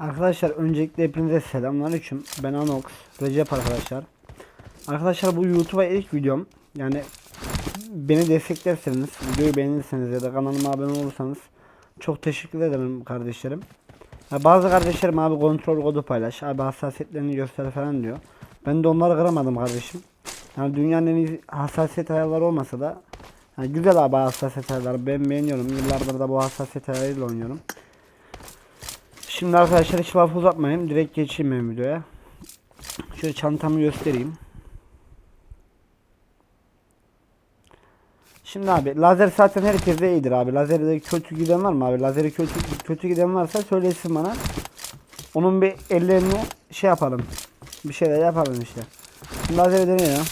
Arkadaşlar öncelikle hepinize selamünaleyküm. Ben Anox, Recep arkadaşlar. Arkadaşlar bu YouTube'a ilk videom. Yani beni desteklerseniz, videoyu beğenirseniz ya da kanalıma abone olursanız çok teşekkür ederim kardeşlerim. Ya bazı kardeşlerim abi kontrol kodu paylaş, abi hassasiyetlerini göster falan diyor. Ben de onları kıramadım kardeşim. Yani dünyanın en hassasiyet ayarları olmasa da yani güzel abi hassasiyet ayarları ben beğeniyorum. Yıllardır da bu hassasiyet ayarıyla oynuyorum. Şimdi arkadaşlar hiç laf uzatmayayım. Direkt geçeyim ben videoya. Şöyle çantamı göstereyim. Şimdi abi lazer zaten herkeste iyidir abi. Lazerde kötü giden var mı abi? Lazeri kötü kötü giden varsa söylesin bana. Onun bir ellerini şey yapalım. Bir şeyler yapalım işte. Şimdi lazeri deneyelim.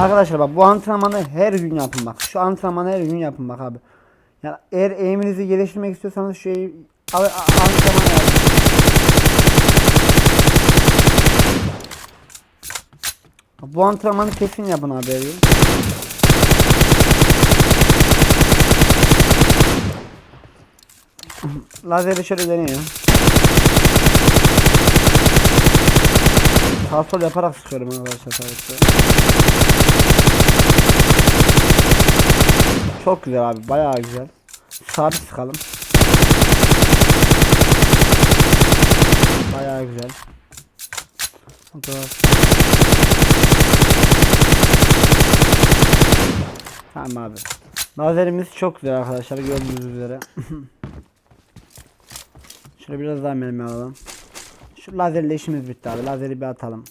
Arkadaşlar bak bu antrenmanı her gün yapın bak. Şu antrenmanı her gün yapın bak abi. Yani eğer eğiminizi geliştirmek istiyorsanız şu eğim, antrenman yapın. Bu antrenmanı kesin yapın gün. Lazeri şöyle deneyelim. Sağ sol yaparak sıkıyorum arkadaşlar. Çok güzel abi bayağı güzel. Sabit sıkalım. Bayağı güzel. Tamam abi. Lazerimiz çok güzel arkadaşlar gördüğünüz üzere. Şöyle biraz daha mermi alalım. Şu lazerle işimiz bitti abi. Lazeri bir atalım.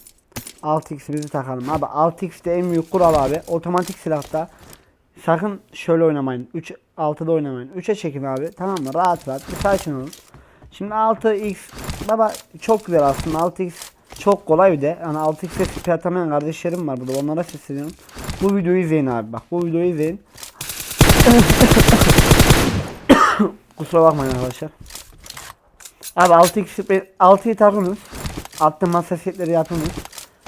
6x'imizi takalım. Abi 6x'te en büyük kural abi. Otomatik silahta sakın şöyle oynamayın. 3 6'da oynamayın. 3'e çekin abi. Tamam mı? Rahat rahat. Bir sakin olun. Şimdi 6x baba çok güzel aslında 6x çok kolay bir de. Yani 6x'e tipi atamayan kardeşlerim var burada. Onlara sesleniyorum. Bu videoyu izleyin abi bak. Bu videoyu izleyin. Kusura bakmayın arkadaşlar. Abi 6x 6'yı takınız. Attığım hassasiyetleri yapınız.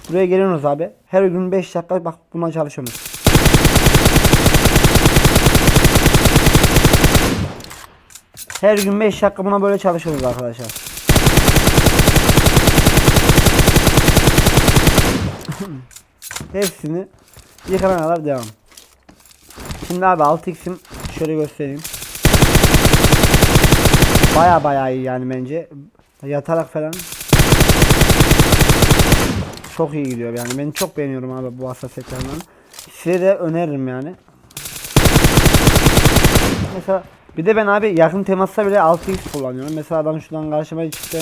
Buraya geliyorsunuz abi. Her gün 5 dakika bak buna çalışıyorsunuz. Her gün 5 dakika buna böyle çalışıyoruz arkadaşlar. Hepsini yıkana kadar devam. Şimdi abi 6x'im şöyle göstereyim. Baya baya iyi yani bence. Yatarak falan. Çok iyi gidiyor yani. Ben çok beğeniyorum abi bu hassasiyetlerinden. Size de öneririm yani. Mesela bir de ben abi yakın temasta bile 6x kullanıyorum. Mesela adam şuradan karşıma çıktı.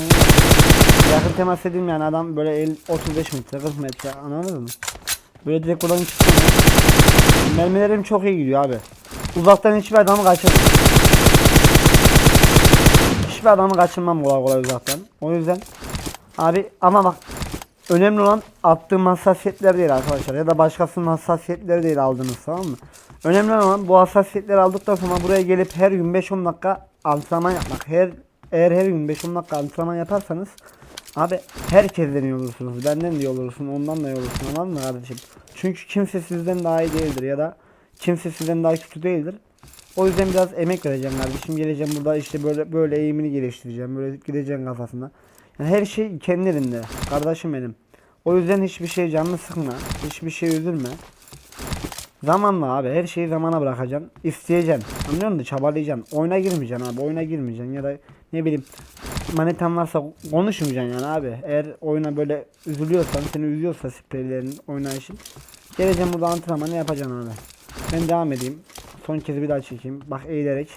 Yakın temas dediğim yani adam böyle el 35 metre 40 metre anladın mı? Böyle direkt buradan çıktı. Mermilerim çok iyi gidiyor abi. Uzaktan hiçbir adamı kaçırmam. Hiçbir adamı kaçırmam kolay kolay uzaktan. O yüzden abi ama bak önemli olan attığım hassasiyetler değil arkadaşlar ya da başkasının hassasiyetleri değil aldığınız tamam mı? Önemli olan bu hassasiyetleri aldıktan sonra buraya gelip her gün 5-10 dakika antrenman yapmak. Her eğer her gün 5-10 dakika antrenman yaparsanız abi herkesten iyi olursunuz. Benden de iyi olursun, ondan da iyi olursun anladın mı kardeşim? Çünkü kimse sizden daha iyi değildir ya da kimse sizden daha kötü değildir. O yüzden biraz emek vereceğim kardeşim. Geleceğim burada işte böyle böyle eğimini geliştireceğim. Böyle gideceğim kafasında. Yani her şey kendi elinde. Kardeşim benim. O yüzden hiçbir şey canını sıkma. Hiçbir şey üzülme. Zamanla abi her şeyi zamana bırakacaksın. İsteyeceksin. Anlıyor musun? Çabalayacaksın. Oyuna girmeyeceksin abi. Oyuna girmeyeceksin ya da ne bileyim manitan varsa konuşmayacaksın yani abi. Eğer oyuna böyle üzülüyorsan, seni üzüyorsa spreylerin oynayışın. Geleceğim burada antrenmanı yapacaksın abi. Ben devam edeyim. Son kez bir daha çekeyim. Bak eğilerek.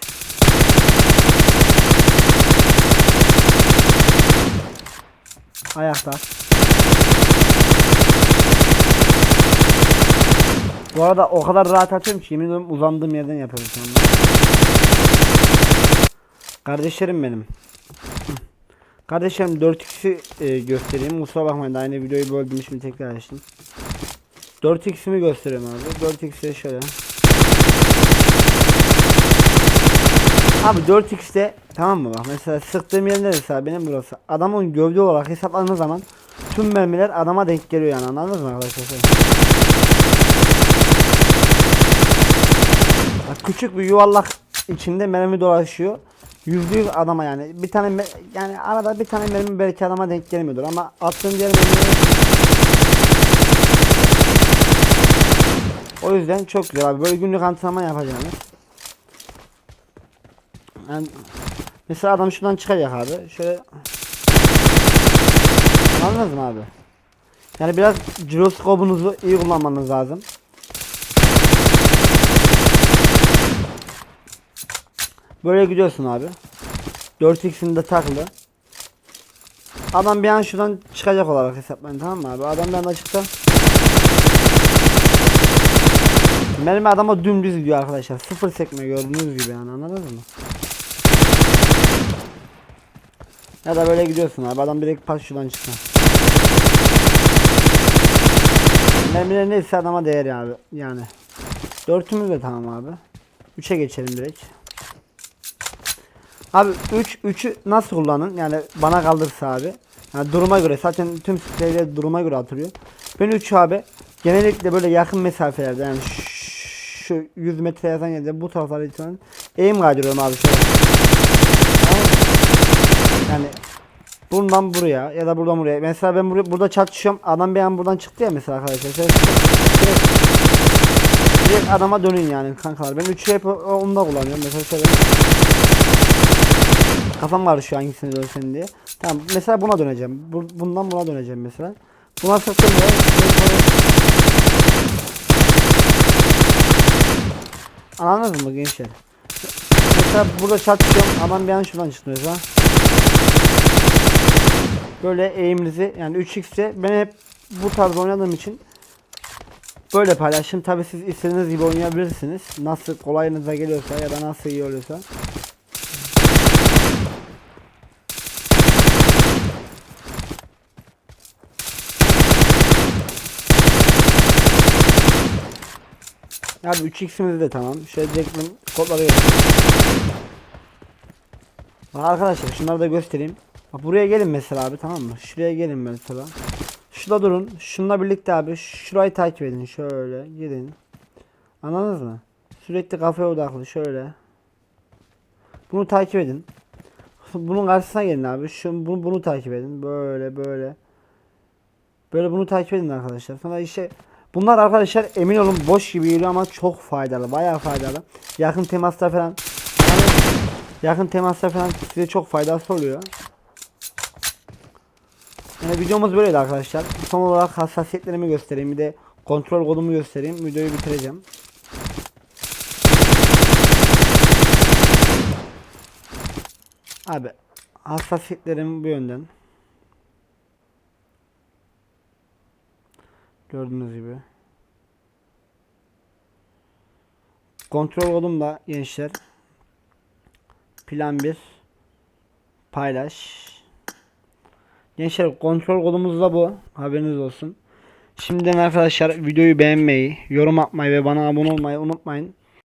Ayakta. Bu arada o kadar rahat atıyorum ki yemin ediyorum uzandığım yerden yapıyorum. Kardeşlerim benim. Kardeşlerim 4x'i e, göstereyim. Kusura bakmayın daha yine videoyu böldüm şimdi tekrar açtım. 4x'imi gösteriyorum abi. 4x'e şöyle. Abi 4x'te tamam mı bak mesela sıktığım yer neresi abi benim burası. Adamın gövde olarak hesapladığınız zaman tüm mermiler adama denk geliyor yani anladınız mı arkadaşlar? Bak küçük bir yuvarlak içinde mermi dolaşıyor. Yüzde yüz adama yani. Bir tane yani arada bir tane mermi belki adama denk gelmiyordur ama attığın diğer mermi o yüzden çok güzel abi. Böyle günlük antrenman yapacağınız yani mesela adam şuradan çıkacak abi. Şöyle anladınız mı abi? Yani biraz jiroskopunuzu iyi kullanmanız lazım Böyle gidiyorsun abi. 4x'in de takılı. Adam bir an şuradan çıkacak olarak hesaplayın tamam mı abi? Adam bir anda çıktı. Benim adama dümdüz gidiyor arkadaşlar. Sıfır sekme gördüğünüz gibi yani anladınız mı? Ya da böyle gidiyorsun abi. Adam direkt pas şuradan çıktı. Mermiler neyse adama değer abi. Yani. Dörtümüz de tamam abi. Üçe geçelim direkt. Abi 3 3'ü nasıl kullanın? Yani bana kaldırsa abi. Yani duruma göre zaten tüm spreyler duruma göre atılıyor. Ben 3 abi genellikle böyle yakın mesafelerde yani şu 100 metre yazan yerde bu taraflara itibaren aim kaydırıyorum abi şöyle. Yani buradan buraya ya da buradan buraya. Mesela ben buraya, burada çatışıyorum. Adam bir an buradan çıktı ya mesela arkadaşlar. Şöyle direkt, direkt adama dönün yani kankalar. Ben 3'ü hep onda kullanıyorum. Mesela şöyle Kafam var şu hangisini dönsen diye. Tamam mesela buna döneceğim. Bu, bundan buna döneceğim mesela. Buna sıktım ya. Anladınız mı gençler? Mesela burada çarpıyorum. Aman bir an şuradan çıktı mesela. Böyle eğiminizi yani 3x'te ben hep bu tarz oynadığım için böyle paylaşım. Tabi siz istediğiniz gibi oynayabilirsiniz. Nasıl kolayınıza geliyorsa ya da nasıl iyi oluyorsa. Abi 3x'imiz de tamam. Şöyle ben kodları göstereyim. Bak arkadaşlar şunları da göstereyim. Bak buraya gelin mesela abi tamam mı? Şuraya gelin mesela. Şurada durun. Şununla birlikte abi şurayı takip edin. Şöyle gidin. Anladınız mı? Sürekli kafaya odaklı şöyle. Bunu takip edin. Bunun karşısına gelin abi. Şu bunu, bunu takip edin. Böyle böyle. Böyle bunu takip edin arkadaşlar. Sonra işte bunlar arkadaşlar emin olun boş gibi geliyor ama çok faydalı. Bayağı faydalı. Yakın temasta falan yani yakın temasta falan size çok faydası oluyor. Yani videomuz böyleydi arkadaşlar. Son olarak hassasiyetlerimi göstereyim. Bir de kontrol kodumu göstereyim. Videoyu bitireceğim. Abi hassasiyetlerim bu yönden. Gördüğünüz gibi. Kontrol kodum da gençler. Plan 1 paylaş. Gençler kontrol kodumuz da bu. Haberiniz olsun. Şimdiden arkadaşlar videoyu beğenmeyi, yorum atmayı ve bana abone olmayı unutmayın.